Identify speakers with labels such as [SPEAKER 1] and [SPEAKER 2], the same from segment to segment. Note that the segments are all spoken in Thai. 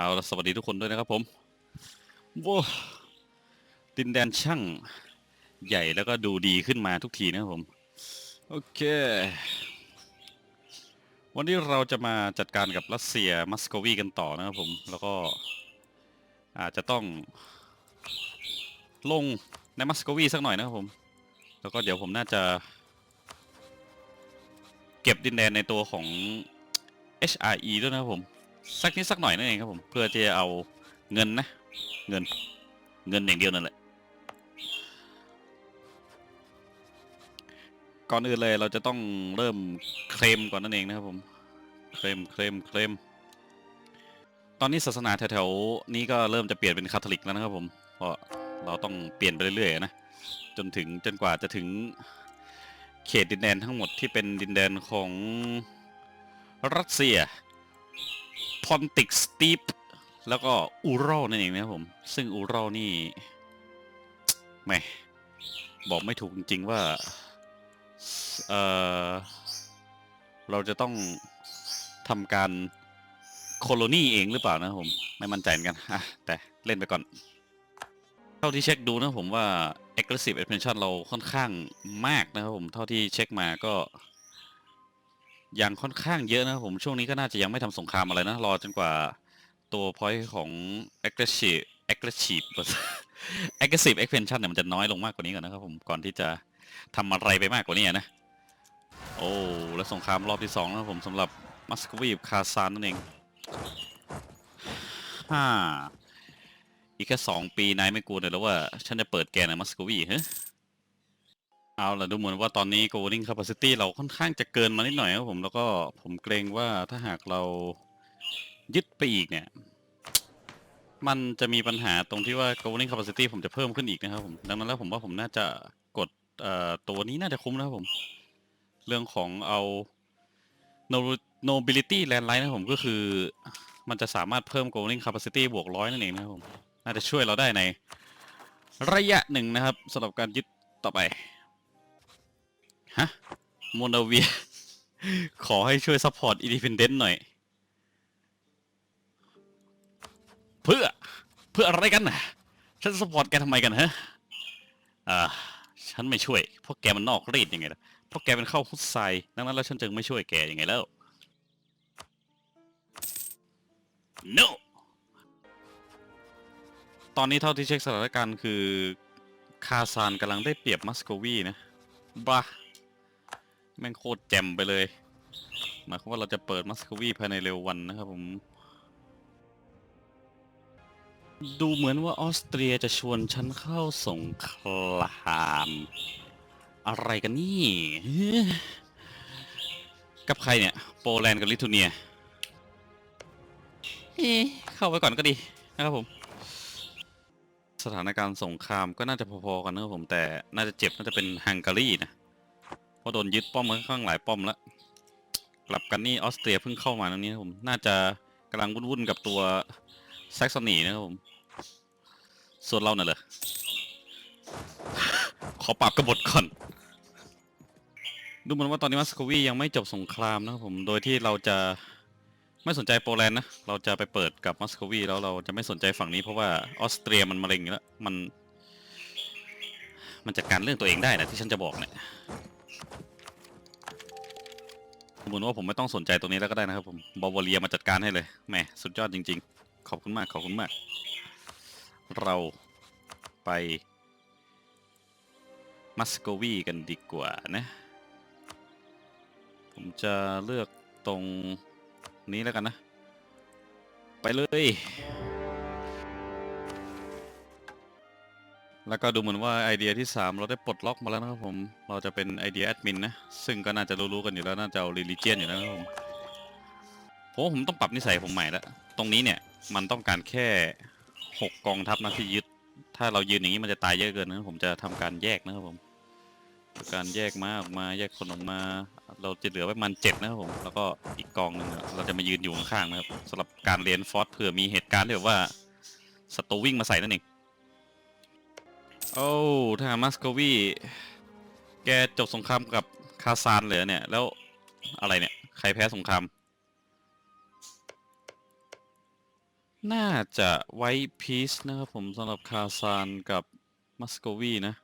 [SPEAKER 1] เอาละสวัสดีทุกคนด้วยนะครับผมว้าดินแดนช่างใหญ่แล้วก็ดูดีขึ้นมาทุกทีนะครับผม โอเค วันนี้เราจะมาจัดการกับรัสเซียมัสโกวีกันต่อนะครับผม แล้วก็อาจจะต้อง ลงในมัสโกวีสักหน่อยนะครับผม แล้วก็เดี๋ยวผมน่าจะ เก็บดินแดนในตัวของ HRE ด้วยนะครับผม สักนิดสักหน่อยนั่นเองครับผมเพื่อที่จะเอาเงินนะ เงินเงินอย่างเดียวนั่นแหละก่อนอื่นเลยเราจะต้องเริ่มเคลมก่อนนั่นเองนะครับผมเคลมเคลมเคลมตอนนี้ศาสนาแถวๆนี้ก็เริ่มจะเปลี่ยนเป็นคาทอลิกแล้วนะครับผมเพราะเราต้องเปลี่ยนไปเรื่อยๆนะจนถึงจนกว่าจะถึงเขตดินแดนทั้งหมดที่เป็นดินแดนของรัสเซีย พอนติกสตีปแล้วก็อูรัลนั่นเองนะครับผม ซึ่งอูรัลนี่แหมบอกไม่ถูกจริงๆว่า เออเราจะต้องทำการโคโลนีเองหรือเปล่านะผม ไม่มั่นใจเหมือนกันอะแต่เล่นไปก่อน เท่าที่เช็คดูนะผมว่า aggressive expansion เราค่อนข้างมากนะครับผม เท่าที่เช็คมาก็ ยังค่อนข้างเยอะนะครับผมช่วงนี้ก็น่าจะยังไม่ทำสงครามอะไรนะ รอจนกว่าตัว point ของ aggressive aggressive aggressive expansion เนี่ยมันจะน้อยลงมากกว่านี้ก่อนนะครับผมก่อนที่จะทำอะไรไปมากกว่านี้นะ โอ้แล้วสงครามรอบที่สองนะครับผมสำหรับมัสโกวีกับคาซานนั่นเองฮ่าอีกแค่สองปีนายไม่กลัวเลยแล้วว่า ฉันจะเปิดแกนในมัสโกวีเฮ้ เอาล่ะดูเหมือนว่าตอนนี้ governing capacity เราค่อนข้างจะเกินมานิดหน่อยครับผมแล้วก็ผมเกรงว่าถ้าหากเรายึดไปอีกเนี่ย มันจะมีปัญหาตรงที่ว่า governing capacity ผมจะเพิ่มขึ้นอีกนะครับผมดังนั้นแล้วผมว่าผมน่าจะกดเอ่อตัวนี้น่าจะคุ้มนะครับผม เรื่องของเอา no- nobility landline นะผมก็คือ มันจะสามารถเพิ่ม governing capacity บวกร้อยนั่นเองนะครับผม น่าจะช่วยเราได้ในระยะหนึ่งนะครับสำหรับการยึดต่อไป โมนาเวีย ขอให้ช่วยซัพพอร์ตอินดิพ n เดนต์หน่อย เพื่อ เพื่ออะไรกันนะฉันซัพพอร์ตแกทำไมกันฮะ อ่า ฉันไม่ช่วย เพราะแกมันนอกรีดยังไงล่ะ เพราะแกเป็นเข้าฮุดไซดังนั้นแล้วฉันจึงไม่ช่วยแกยังไงแล้ว no ตอนนี้เท่าที่เช็คสถานการณ์คือ คาซานกำลังได้เปรียบมัสโกวีนะบ้า แม่งโคตรแจ่มไปเลย หมายความว่าเราจะเปิดมัสโกวีภายในเร็ววันนะครับผม ดูเหมือนว่าออสเตรียจะชวนฉันเข้าสงคราม อะไรกันนี่ กับใครเนี่ย โปแลนด์กับลิทัวเนียเอ๊ะเข้าไปก่อนก็ดีนะครับผม สถานการณ์สงครามก็น่าจะพอๆกันนะครับผมแต่น่าจะเจ็บน่าจะเป็นฮังการีนะ เพราะโดนยึดป้อมมาค่อนข้างหลายป้อมแล้ว กลับกันนี่ออสเตรียเพิ่งเข้ามาตรงนี้นะครับผม น่าจะกำลังวุ่นๆกับตัวแซกซอนีนะครับผม ส่วนเราน่ะเหรอขอปรับกบฏก่อน ดูเหมือนว่าตอนนี้มัสโควียังไม่จบสงครามนะครับผม โดยที่เราจะไม่สนใจโปแลนด์นะ เราจะไปเปิดกับมัสโควีแล้วเราจะไม่สนใจฝั่งนี้เพราะว่าออสเตรียมันมะเร็งแล้ว มัน มันจัดการเรื่องตัวเองได้นะที่ฉันจะบอกเนี่ย ดูเหมือนว่าผมไม่ต้องสนใจตรงนี้แล้วก็ได้นะครับผมบาวาเรียมาจัดการให้เลยแหมสุดยอดจริง ๆ ขอบคุณมากขอบคุณมาก เราไปมัสโกวีกันดีกว่านะ ผมจะเลือกตรงนี้แล้วกันนะ ไปเลย แล้วก็ดูเหมือนว่าไอเดียที่ 3 เราได้ปลดล็อกมาแล้วนะครับผม เราจะเป็นไอเดียแอดมินนะ ซึ่งก็น่าจะรู้ๆกันอยู่แล้ว น่าจะเอา religion อยู่แล้วนะครับผมผมผมต้องปรับนิสัยผมใหม่แล้วตรงนี้เนี่ยมันต้องการแค่ 6 กองทัพนะที่ยึด ถ้าเรายืนอย่างนี้มันจะตายเยอะเกินนะผมจะทำการแยกนะครับผม การแยกม้าออกมาแยกคนออกมา เราจะเหลือไว้มันเจ็ดนะครับผม แล้วก็อีกกองหนึ่งอะเราจะมายืนอยู่ข้างๆนะครับสำหรับการเรียนฟอสเผื่อมีเหตุการณ์ที่แบบว่าศัตรูวิ่งมาใส่นั่นเอง โอ้ทหารมัสโกวีแกจบสงครามกับคาซานเลยเหรอเนี่ย แล้วอะไรเนี่ย ใครแพ้สงคราม น่าจะไว้พีซนะครับผมสำหรับคาซานกับมัสโกวีนะ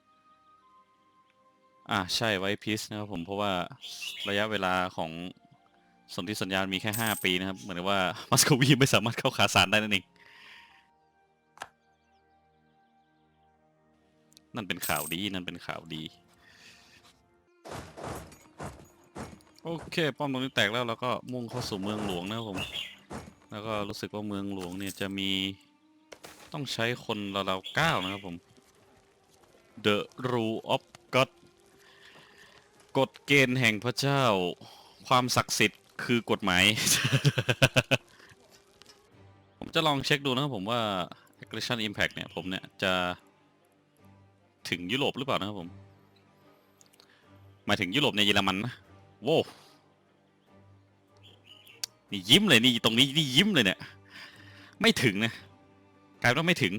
[SPEAKER 1] อ่าใช่ไว้พีซนะครับผมเพราะว่าระยะเวลาของสนธิสัญญาณมีแค่ 5 ปีนะครับ เหมือนว่ามัสโกวีไม่สามารถเข้าคาซานได้นั่นเอง นั่นเป็นข่าวดีนั่นเป็นข่าวดี โอเคป้อมตรงนี้แตกแล้วเราก็มุ่งเข้าสู่เมืองหลวงนะผม แล้วก็รู้สึกว่าเมืองหลวงเนี่ยจะมีต้องใช้คนราวๆเก้านะครับผม The Rule of God กฎเกณฑ์แห่งพระเจ้า ความศักดิ์สิทธิ์คือกฎหมาย ผมจะลองเช็คดูนะครับผมว่า aggression impact เนี่ยผมเนี่ยจะ ถึงยุโรปหรือเปล่านะครับผมหมายถึงยุโรปในเยอรมันนะโว้นี่ยิ้มเลยนี่ตรงนี้นี่ยิ้มเลยเนี่ย ไม่ถึงนะกลายเป็นว่าไม่ถึง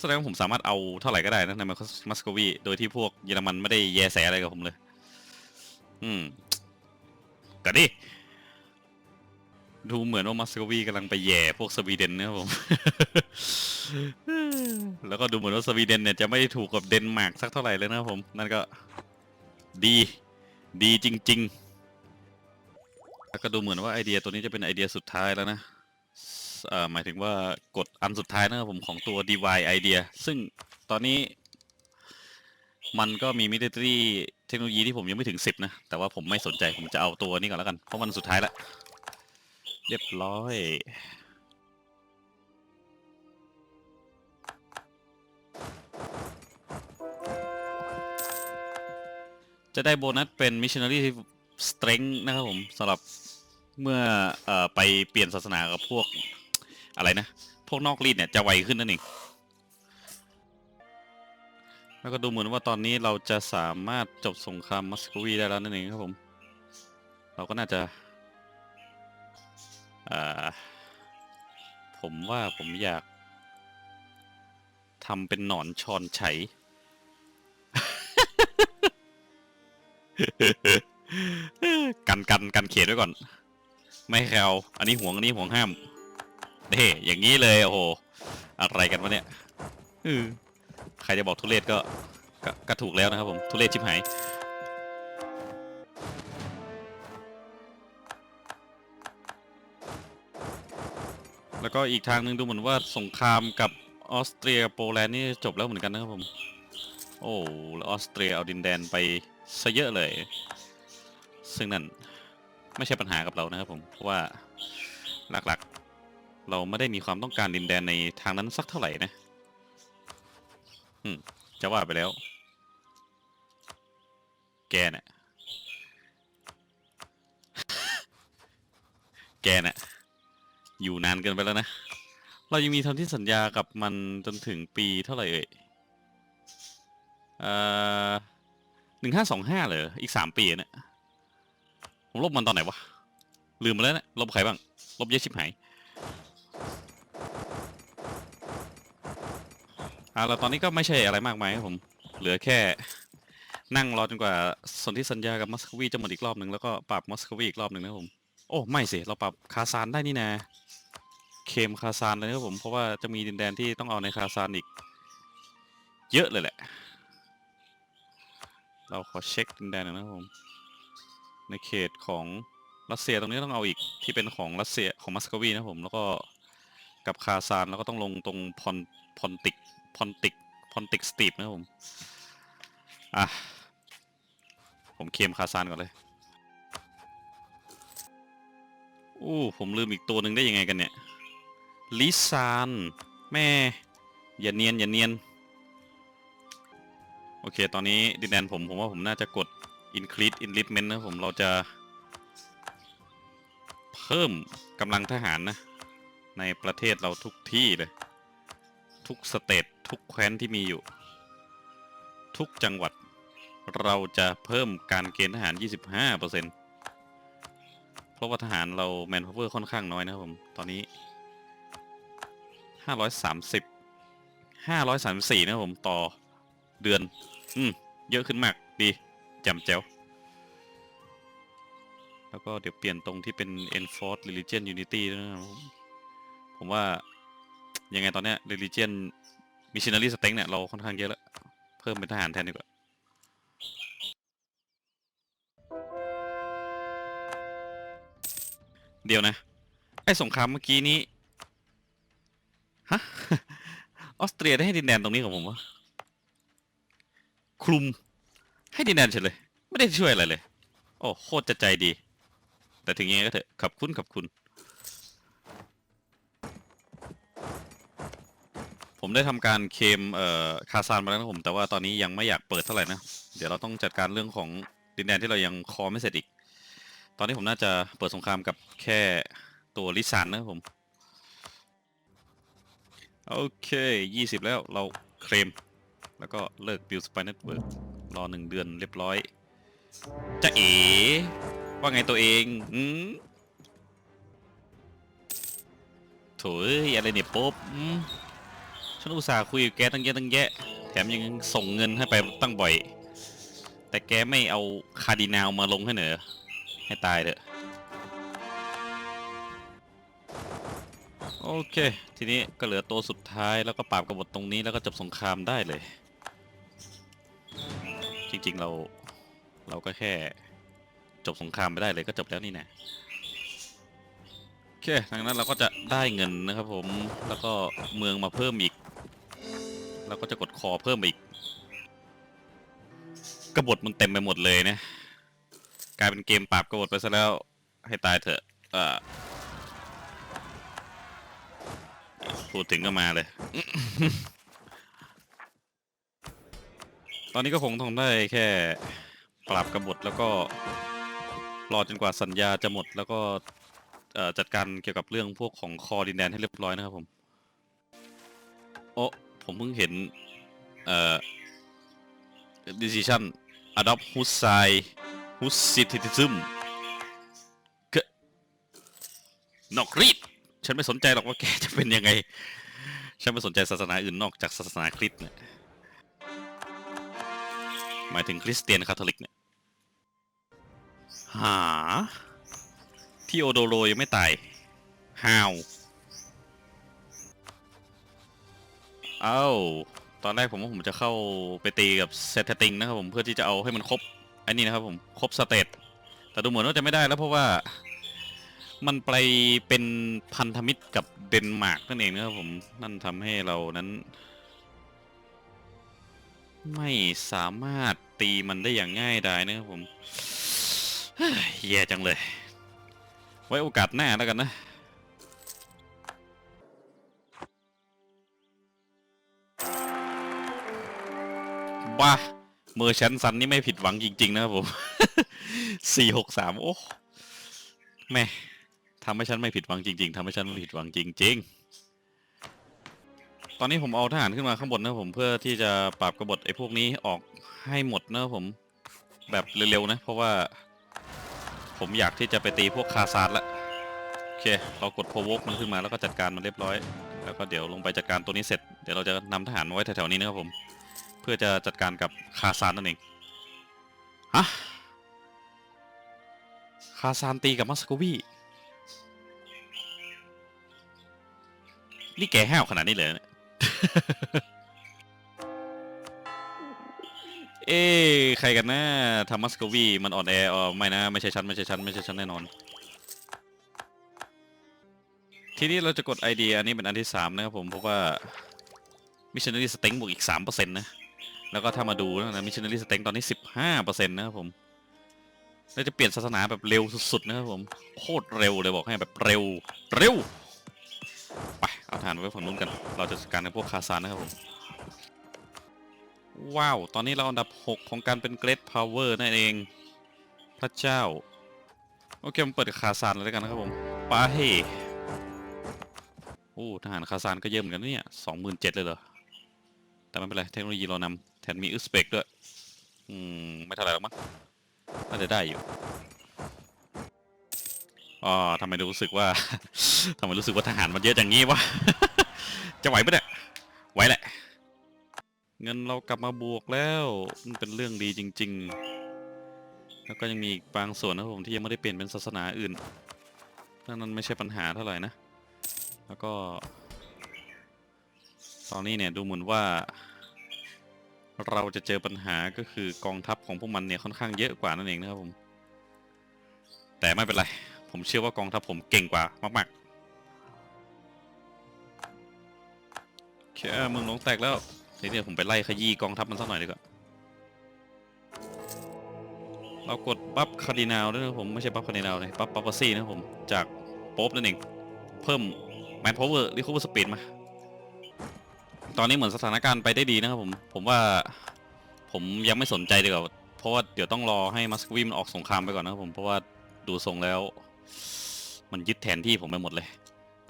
[SPEAKER 1] แสดงว่าผมสามารถเอาเท่าไหร่ก็ได้นะในมัสโกวีโดยที่พวกเยอรมันไม่ได้แยแสอะไรกับผมเลย อืมก็ดิดูเหมือนว่ามัสโกวีกำลังไปแย่พวกสวีเดนนะครับผม แล้วก็ดูเหมือนว่าสวีเดนเนี่ยจะไม่ได้ถูกกับเดนมาร์กสักเท่าไหร่เลยนะครับผม นั่นก็ดี ดีจริง ๆ แล้วก็ดูเหมือนว่าไอเดียตัวนี้จะเป็นไอเดียสุดท้ายแล้วนะหมายถึงว่ากดอันสุดท้ายนะครับผมของตัว DY idea ซึ่งตอนนี้มันก็มี military เทคโนโลยีที่ผมยังไม่ถึง 10 นะ แต่ว่าผมไม่สนใจผมจะเอาตัวนี้ก่อนแล้วกัน เพราะมันสุดท้ายแล้วเรียบร้อย จะได้โบนัสเป็น missionary strength นะครับผมสำหรับเมื่อเอ่อไปเปลี่ยนศาสนากับพวกอะไรนะ พวกนอกรีดเนี่ยจะไวขึ้นนั่นเอง แล้วก็ดูเหมือนว่าตอนนี้เราจะสามารถจบสงครามมัสโกวีได้แล้วนั่นเองครับผม เราก็น่าจะอ่าผมว่าผมอยากทำเป็นหนอนชอนไฉ กันกันกันเขียนไว้ก่อน ไม่ให้ใครเอาอันนี้ห่วงอันนี้ห่วงห้ามเด้อย่างนี้เลยโอ้โหอะไรกันวะเนี่ยใครจะบอกทุเรศก็ก็ก็ถูกแล้วนะครับผมทุเรศชิบหายแล้วก็อีกทางหนึ่งดูเหมือนว่าสงครามกับออสเตรียโปแลนด์นี่จบแล้วเหมือนกันนะครับผม โอ้แล้วออสเตรียเอาดินแดนไป ซะเยอะเลย ซึ่งนั่นไม่ใช่ปัญหากับเรานะครับผม เพราะว่าหลักๆ เราไม่ได้มีความต้องการดินแดนในทางนั้นสักเท่าไหร่นะอืมจะว่าไปแล้ว แกเนะ่ะแกเนะ่ะอยู่นานเกินไปแล้วนะ เรายังมีทำที่สัญญากับมันจนถึงปีเท่าไหร่เอ่ยเอ่อ หนึ่งห้าสองห้าเลยอีกสามปีเนี่ยผมลบมันตอนไหนวะ ลืมไปแล้วเนะี่ยลบใครบ้าง ลบเยอะชิบหายอ่าแล้วตอนนี้ก็ไม่ใช่อะไรมากมายครับผม เหลือแค่นั่งรอจนกว่าสนธิสัญญากับมัสโควีจะหมดอีกรอบหนึ่งแล้วก็ปรับมัสโควีอีกรอบหนึ่งนะครับผม โอ้ ไม่สิ เราปรับคาซานได้นี่นะ เคมคาซานเลยนะครับผม เพราะว่าจะมีดินแดนที่ต้องเอาในคาซานอีก เยอะเลยแหละ เราขอเช็คดินแดนหน่อยนะครับผม ในเขตของรัสเซียตรงนี้ต้องเอาอีกที่เป็นของรัสเซียของมัสโกวีนะครับผม แล้วก็กับคาซานแล้วก็ต้องลงตรงพอนพอนติกพอนติกพอนติกสตีปนะครับผม อะ ผมเคมคาซานก่อนเลยอู้ผมลืมอีกตัวหนึ่งได้ยังไงกันเนี่ยลิซาน แม่ อย่าเนียน อย่าเนียน โอเค ตอนนี้ดินแดนผมผมว่าผมน่าจะกด increase enlistment นะผมเราจะ เพิ่มกำลังทหารนะ ในประเทศเราทุกที่เลย ทุกสเตททุกแคว้นที่มีอยู่ ทุกจังหวัด เราจะเพิ่มการเกณฑ์ทหาร 25%เพราะว่าทหารเราแมนพาวเวอร์ค่อนข้างน้อยนะครับผม ตอนนี้ 530 534 นะครับผมต่อเดือน อืม เยอะขึ้นมาก ดีแจ่มแจ๋ว แล้วก็เดี๋ยวเปลี่ยนตรงที่เป็น enforce religion unity ด้วยนะผมผมว่า ยังไงตอนเนี้ย religion missionary strength เนี่ย เราค่อนข้างเยอะแล้ว เพิ่มเป็นทหารแทนดีกว่า เดี๋ยวนะ ไอ้สงครามเมื่อกี้นี้ ฮะ ออสเตรียได้ให้ดินแดนตรงนี้ของผมวะ คลุม ให้ดินแดนเฉยเลย ไม่ได้ช่วยอะไรเลย โอ้โคตรจะใจดี แต่ถึงยังไงก็เถอะขอบคุณขอบคุณ ผมได้ทำการเคลมเอ่อคาซานมาแล้วนะผม แต่ว่าตอนนี้ยังไม่อยากเปิดเท่าไหร่นะ เดี๋ยวเราต้องจัดการเรื่องของดินแดนที่เรายังคอไม่เสร็จอีก ตอนนี้ผมน่าจะเปิดสงครามกับแค่ตัวลิซานนะผม โอเค 20 แล้วเราเคลม แล้วก็เลิก Build Spy Network รอหนึ่งเดือนเรียบร้อย จะเอ๋ว่าไงตัวเองอืมโถยอะไรเนี่ยป๊บฉันอุตส่าห์คุยกับแกตั้งเยอะตั้งแยะ แถมยังส่งเงินให้ไปตั้งบ่อย แต่แกไม่เอาคาร์ดินาลมาลงให้เหนอให้ตายเถอะ โอเค ทีนี้ก็เหลือตัวสุดท้ายแล้วก็ปราบกบฏตรงนี้แล้วก็จบสงครามได้เลย จริง ๆ เรา เราก็แค่ จบสงครามไปได้เลยก็จบแล้วนี่นะโอเคดังนั้นเราก็จะได้เงินนะครับผม แล้วก็เมืองมาเพิ่มอีก เราก็จะกดคอเพิ่มอีก กบฏมันเต็มไปหมดเลยนะ กลายเป็นเกมปราบกบฏไปซะแล้ว ให้ตายเถอะอ่อพูดถึงก็มาเลย ตอนนี้ก็คงทำได้แค่ปรับกบฏแล้วก็รอจนกว่าสัญญาจะหมด แล้วก็เอ่อจัดการเกี่ยวกับเรื่องพวกของคอดินแดนให้เรียบร้อยนะครับผมโอ้ผมเพิ่งเห็นเอ่อ decision adopt whose side whose citizen ก็นอกรีดฉันไม่สนใจหรอกว่าแกจะเป็นยังไง ฉันไม่สนใจศาสนาอื่นนอกจากศาสนาคริสต์เนี่ย หมายถึงคริสเตียนคาทอลิกเนี่ย หา ที่โอโดโรยังไม่ตายฮาวเอ้า ตอนแรกผมว่าผมจะเข้าไปตีกับเซตติงนะครับผมเพื่อที่จะเอาให้มันครบอ้นี่นะครับผมครบสเตตแต่ดูเหมือนว่าจะไม่ได้แล้วเพราะว่ามันไปเป็นพันธมิตรกับเดนมาร์กนั่นเองนะครับผม นั่นทำให้เรานั้น ไม่สามารถตีมันได้อย่างง่ายดายนะครับผมแย่จังเลย ไว้โอกาสหน้าแล้วกันนะบ้าเมอร์ชันซันนี่ไม่ผิดหวังจริง ๆ นะครับผมสี่หกสามโอ้แม่ทำให้ฉันไม่ผิดหวังจริง ๆทำให้ฉันไม่ผิดหวังจริง ๆ อนนี้ผมเอาทหารขึ้นมาข้างบนนะครับผมเพื่อที่จะปราบกบฏไอ้พวกนี้ออกให้หมดนะครับผมแบบเร็วๆนะ เพราะว่า ผมอยากที่จะไปตีพวกคาซาดละโอเค เรากดโพวกมันขึ้นมาแล้วก็จัดการมันเรียบร้อย แล้วก็เดี๋ยวลงไปจัดการตัวนี้เสร็จเดี๋ยวเราจะนำทหารมาไว้แถวๆนี้นะครับผม เพื่อจะจัดการกับคาซานนั่นเองฮะคาซานตีกับมัสโกวีนี่แกห้าวขนาดนี้เลยนี่ย เอ้ใครกันนะทามัสโกวีมันอ่อนแออ๋อไม่นะไม่ใช่ฉันไม่ใช่ฉันไม่ใช่ฉันแน่นอน ทีนี้เราจะกด ID อันนี้เป็นอันที่3นะครับผมเพราะว่า Missionary Strength บวกอีก3%นต์นะแล้วก็ถ้ามาดูนะ Missionary Strength ตอนนี้15%นะครับผมเราจะเปลี่ยนศาสนาแบบเร็วสุดๆนะครับผมโคตรเร็วเลยบอกให้แบบเร็วเร็วไป เอาฐานไว้ฝั่งนู้นกัน เราจะจัดการกับพวกคาซานนะครับผม ว้าว ตอนนี้เราอันดับ 6 ของการเป็น Great Power นั่นเอง พระเจ้า โอเคมาเปิดคาซานเลยแล้วกันนะครับผมปาเฮโอ้ทหารคาซานก็เยอะเหมือนกันเนี่ยสองหมื่นเจ็ดเลยเหรอ แต่ไม่เป็นไรเทคโนโลยีเรานำแถมมีอุซเบกด้วย อืม ไม่เท่าไหร่หรอกมั้งน่าจะได้อยู่ อ๋อทำไมรู้สึกว่าทำไมรู้สึกว่าทหารมันเยอะอย่างงี้วะ จะไหวปะเนี่ย ไหวแหละ เงินเรากลับมาบวกแล้ว มันเป็นเรื่องดีจริง ๆ แล้วก็ยังมีอีกบางส่วนนะผมที่ยังไม่ได้เปลี่ยนเป็นศาสนาอื่นนั่นนั้นไม่ใช่ปัญหาเท่าไหร่นะ แล้วก็ ตอนนี้เนี่ยดูเหมือนว่า เราจะเจอปัญหาก็คือกองทัพของพวกมันเนี่ยค่อนข้างเยอะกว่านั่นเองนะครับผม แต่ไม่เป็นไร ผมเชื่อว่ากองทัพผมเก่งกว่ามากๆแค่มึงหลงแตกแล้วทีนี้ผมไปไล่ขยี้กองทัพมันสักหน่อยดีกว่าเรากดบัฟคาร์ดินาลด้วยนะผมไม่ใช่บัฟคาร์ดินาลเลยบัฟบัฟเปร์ซี่นะผมจากโป๊ปนั่นเองเพิ่มแมนพาวเวอร์รีคอเวอร์สปีดมา ตอนนี้เหมือนสถานการณ์ไปได้ดีนะครับผม ผมว่าผมยังไม่สนใจดีกว่าเพราะว่าเดี๋ยวต้องรอให้มัสกวีมันออกสงครามไปก่อนนะครับผมเพราะว่าดูทรงแล้ว มันยึดแทนที่ผมไปหมดเลย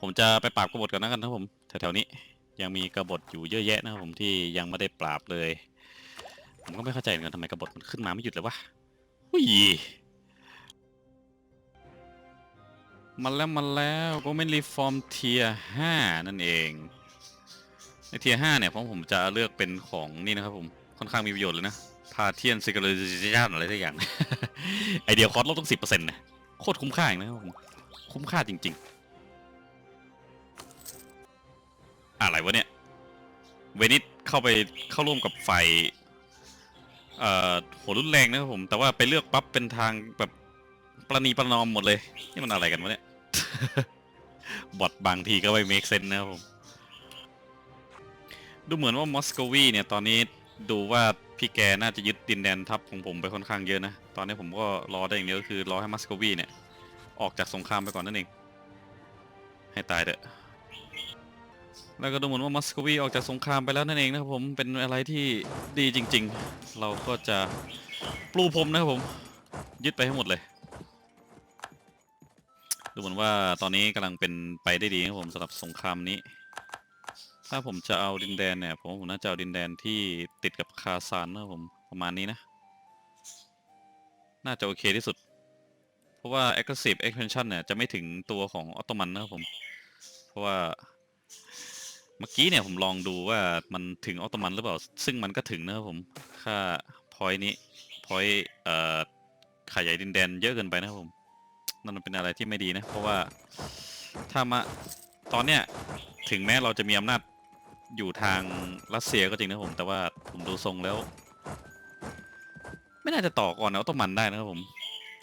[SPEAKER 1] ผมจะไปปราบกบฏกันนะครับผมแถวๆนี้ยังมีกบฏอยู่เยอะแยะนะครับผมที่ยังไม่ได้ปราบเลย ผมก็ไม่เข้าใจเหมือนกันทำไมกบฏมันขึ้นมาไม่หยุดเลยวะหุยมาแล้วมาแล้วก็ไม่รีฟอร์มเทียห้านั่นเองในเทียห้าเนี่ยผมผมจะเลือกเป็นของนี่นะครับผมค่อนข้างมีประโยชน์เลยนะพาเทียนซิกเลชันอะไรทุกอย่างไอเดียคอร์สลดต้องสิบเปอร์เซ็นต์นะ โคตรคุ้มค่าอย่างนะครับผมคุ้มค่าจริง ๆ อะไรวะเนี่ย เวนิสเข้าไปเข้าร่วมกับฝ่ายเอ่อหัวรุนแรงนะครับผม แต่ว่าไปเลือกปั๊บเป็นทางแบบประนีประนอมหมดเลย นี่มันอะไรกันวะเนี่ย บอทบางทีก็ไม่ make sense นะครับผม ดูเหมือนว่ามอสโกวีเนี่ยตอนนี้ดูว่า พี่แกน่าจะยึดดินแดนทัพของผมไปค่อนข้างเยอะนะ ตอนนี้ผมก็รอได้อย่างเดียวก็คือรอให้มอสโกวีเนี่ย ออกจากสงครามไปก่อนนั่นเอง ให้ตายเถอะ แล้วก็ดูเหมือนว่ามอสโกวีออกจากสงครามไปแล้วนั่นเองนะครับผม เป็นอะไรที่ดีจริง ๆ เราก็จะปลูพรมนะครับผม ยึดไปให้หมดเลย ดูเหมือนว่าตอนนี้กำลังเป็นไปได้ดีนะครับผมสำหรับสงครามนี้ ถ้าผมจะเอาดินแดนเนี่ย ผมว่าผมน่าจะเอาดินแดนที่ติดกับคาซานนะครับผมประมาณนี้นะ น่าจะโอเคที่สุด เพราะว่า aggressive expansion เนี่ยจะไม่ถึงตัวของออตโตมันนะครับผม เพราะว่าเมื่อกี้เนี่ยผมลองดูว่ามันถึงออตโตมันหรือเปล่า ซึ่งมันก็ถึงนะครับผมค่า point นี้ point เอ่อขยายดินแดนเยอะเกินไปนะครับผมนั่นมันเป็นอะไรที่ไม่ดีนะ เพราะว่าถ้ามาตอนเนี้ยถึงแม้เราจะมีอำนาจ อยู่ทางรัสเซียก็จริงนะผม แต่ว่าผมดูทรงแล้ว ไม่น่าจะต่อก่อนออตโตมันได้นะครับผม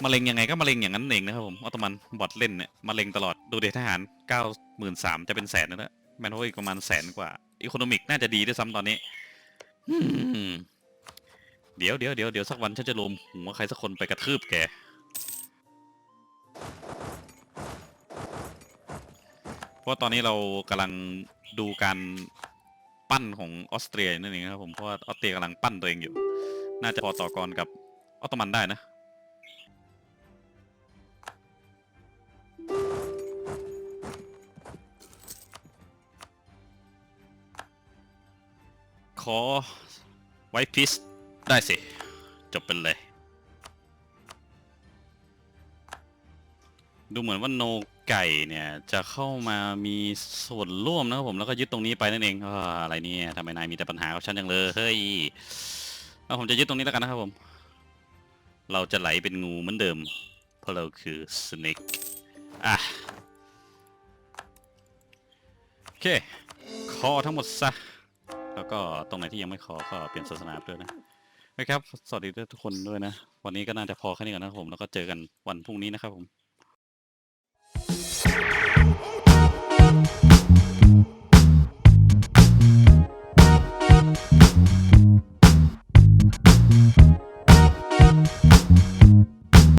[SPEAKER 1] มะเร็งยังไงก็มะเร็งอย่างนั้นเองนะครับผมออตโตมันบอทเล่นเนี่ยมะเร็งตลอดดูเดทหารเก้าหมื่นสามจะเป็นแสนแล้วนะแมนโฮอีกประมาณแสนกว่าอีโคโนมิกน่าจะดีด้วยซ้ำตอนนี้เดี๋ยวเดี๋ยวเดี๋ยวเดี๋ยวสักวันฉันจะรวมหัวใครสักคนไปกระทืบแกเพราะตอนนี้เรากำลังดูการ ปั้นของออสเตรียนั่นเองครับผมเพราะว่าออสเตรียกำลังปั้นตัวเองอยู่ น่าจะพอต่อกรกับออตโตมันได้นะ ขอไวพิสได้สิ จบเป็นเลย ดูเหมือนว่าโน ไก่เนี่ยจะเข้ามามีส่วนร่วมนะครับผมแล้วก็ยึดตรงนี้ไปนั่นเองออะไรเนี่ยทำไมนายมีแต่ปัญหากับฉันจังเลยเฮ้ยเอาผมจะยึดตรงนี้แล้วกันนะครับผม เราจะไหลเป็นงูเหมือนเดิม เพราะเราคือสเนกอะโอเคคอทั้งหมดซะแล้วก็ตรงไหนที่ยังไม่ขอก็เปลี่ยนศาสนาด้วยนะนะครับ สวัสดีทุกคนด้วยนะ วันนี้ก็น่าจะพอแค่นี้ก่อนนะครับผม แล้วก็เจอกันวันพรุ่งนี้นะครับผม Thank you.